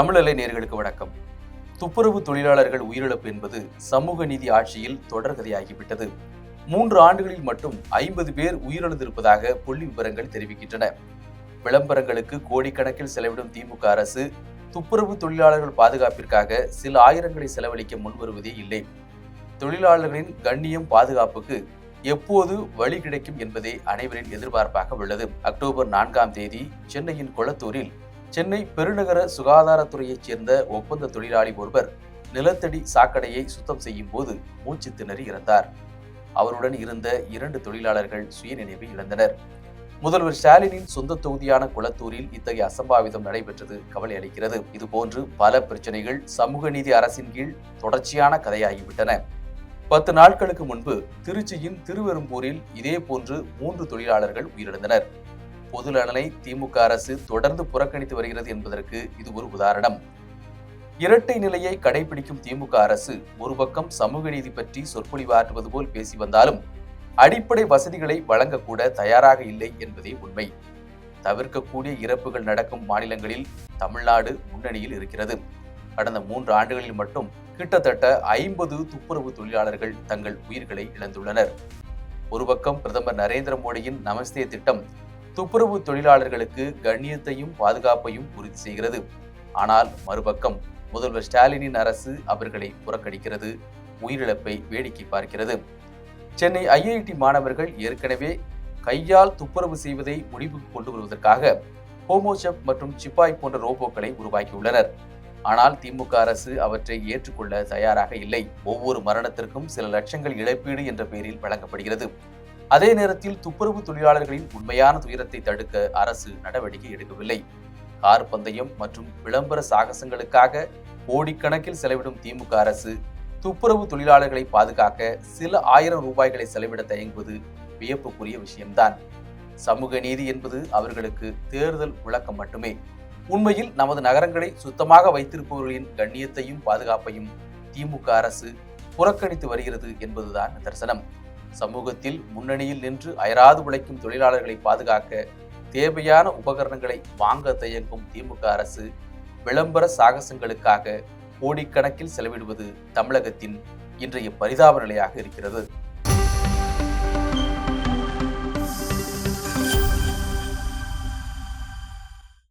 தமிழலை நேர்களுக்கு வணக்கம். துப்புரவு தொழிலாளர்கள் உயிரிழப்பு என்பது சமூக நீதி ஆட்சியில் தொடர்கதையாகிவிட்டது. மூன்று ஆண்டுகளில் மட்டும் ஐம்பது பேர் உயிரிழந்திருப்பதாக புள்ளி விவரங்கள் தெரிவிக்கின்றன. விளம்பரங்களுக்கு கோடிக்கணக்கில் செலவிடும் திமுக அரசு துப்புரவு தொழிலாளர்கள் பாதுகாப்பிற்காக சில ஆயிரங்களை செலவழிக்க முன்வருவதே இல்லை. தொழிலாளர்களின் கண்ணியம் பாதுகாப்புக்கு எப்போது வழி கிடைக்கும் என்பதே அனைவரின் எதிர்பார்ப்பாக உள்ளது. அக்டோபர் நான்காம் தேதி சென்னையின் கொளத்தூரில் சென்னை பெருநகர சுகாதாரத்துறையைச் சேர்ந்த ஒப்பந்த தொழிலாளி ஒருவர் நிலத்தடி சாக்கடையை சுத்தம் செய்யும் போது மூச்சு திணறி இறந்தார். அவருடன் இருந்த இரண்டு தொழிலாளர்கள் சுயநினைவை இழந்தனர். முதல்வர் ஸ்டாலினின் சொந்த தொகுதியான குளத்தூரில் இத்தகைய அசம்பாவிதம் நடைபெற்றது கவலை அளிக்கிறது. இதுபோன்று பல பிரச்சனைகள் சமூக நீதி அரசின் கீழ் தொடர்ச்சியான கதையாகிவிட்டன. பத்து நாட்களுக்கு முன்பு திருச்சியின் திருவெரும்பூரில் இதே போன்று மூன்று தொழிலாளர்கள் உயிரிழந்தனர். பொது நலனை திமுக அரசு தொடர்ந்து புறக்கணித்து வருகிறது என்பதற்கு இது ஒரு உதாரணம். இரட்டை நிலையை கடைபிடிக்கும் திமுக அரசு ஒரு பக்கம் சமூக நீதி பற்றி சொற்பொழிவாற்றுவது போல் பேசி வந்தாலும் அடிப்படை வசதிகளை வழங்கக்கூட தயாராக இல்லை என்பதே உண்மை. தவிர்க்கக்கூடிய இறப்புகள் நடக்கும் மாநிலங்களில் தமிழ்நாடு முன்னணியில் இருக்கிறது. கடந்த மூன்று ஆண்டுகளில் மட்டும் கிட்டத்தட்ட ஐம்பது துப்புரவு தொழிலாளர்கள் தங்கள் உயிர்களை இழந்துள்ளனர். ஒரு பக்கம் பிரதமர் நரேந்திர மோடியின் நமஸ்தே திட்டம் துப்புரவு தொழிலாளர்களுக்கு கண்ணியத்தையும் பாதுகாப்பையும் உறுதி செய்கிறது. ஆனால் மறுபக்கம் முதல்வர் ஸ்டாலினின் அரசு அவர்களை புறக்கணிக்கிறது உயிரிழப்பை வேடிக்கை பார்க்கிறது. சென்னை ஐஐடி மாணவர்கள் ஏற்கனவே கையால் துப்புரவு செய்வதை முடிவுக்கு கொண்டு வருவதற்காக ஹோமோசெப் மற்றும் சிப்பாய் போன்ற ரோபோக்களை உருவாக்கியுள்ளனர். ஆனால் திமுக அரசு அவற்றை ஏற்றுக்கொள்ள தயாராக இல்லை. ஒவ்வொரு மரணத்திற்கும் சில லட்சங்கள் இழப்பீடு என்ற பெயரில் வழங்கப்படுகிறது. அதே நேரத்தில் துப்புரவு தொழிலாளர்களின் உண்மையான துயரத்தை தடுக்க அரசு நடவடிக்கை எடுக்கவில்லை. கார் பந்தயம் மற்றும் விளம்பர சாகசங்களுக்காக கோடிக்கணக்கில் செலவிடும் திமுக அரசு துப்புரவு தொழிலாளர்களை பாதுகாக்க சில ஆயிரம் ரூபாய்களை செலவிட தயங்குவது வியப்புக்குரிய விஷயம்தான். சமூக நீதி என்பது அவர்களுக்கு தேர்தல் விளக்கம் மட்டுமே. உண்மையில் நமது நகரங்களை சுத்தமாக வைத்திருப்பவர்களின் கண்ணியத்தையும் பாதுகாப்பையும் திமுக அரசு புறக்கணித்து வருகிறது என்பதுதான் நிதர்சனம். சமூகத்தில் முன்னணியில் நின்று அயராது உழைக்கும் தொழிலாளர்களை பாதுகாக்க தேவையான உபகரணங்களை வாங்க தயங்கும் திமுக அரசு விளம்பர சாகசங்களுக்காக கோடிக்கணக்கில் செலவிடுவது தமிழகத்தின் இன்றைய பரிதாப நிலையாக இருக்கிறது.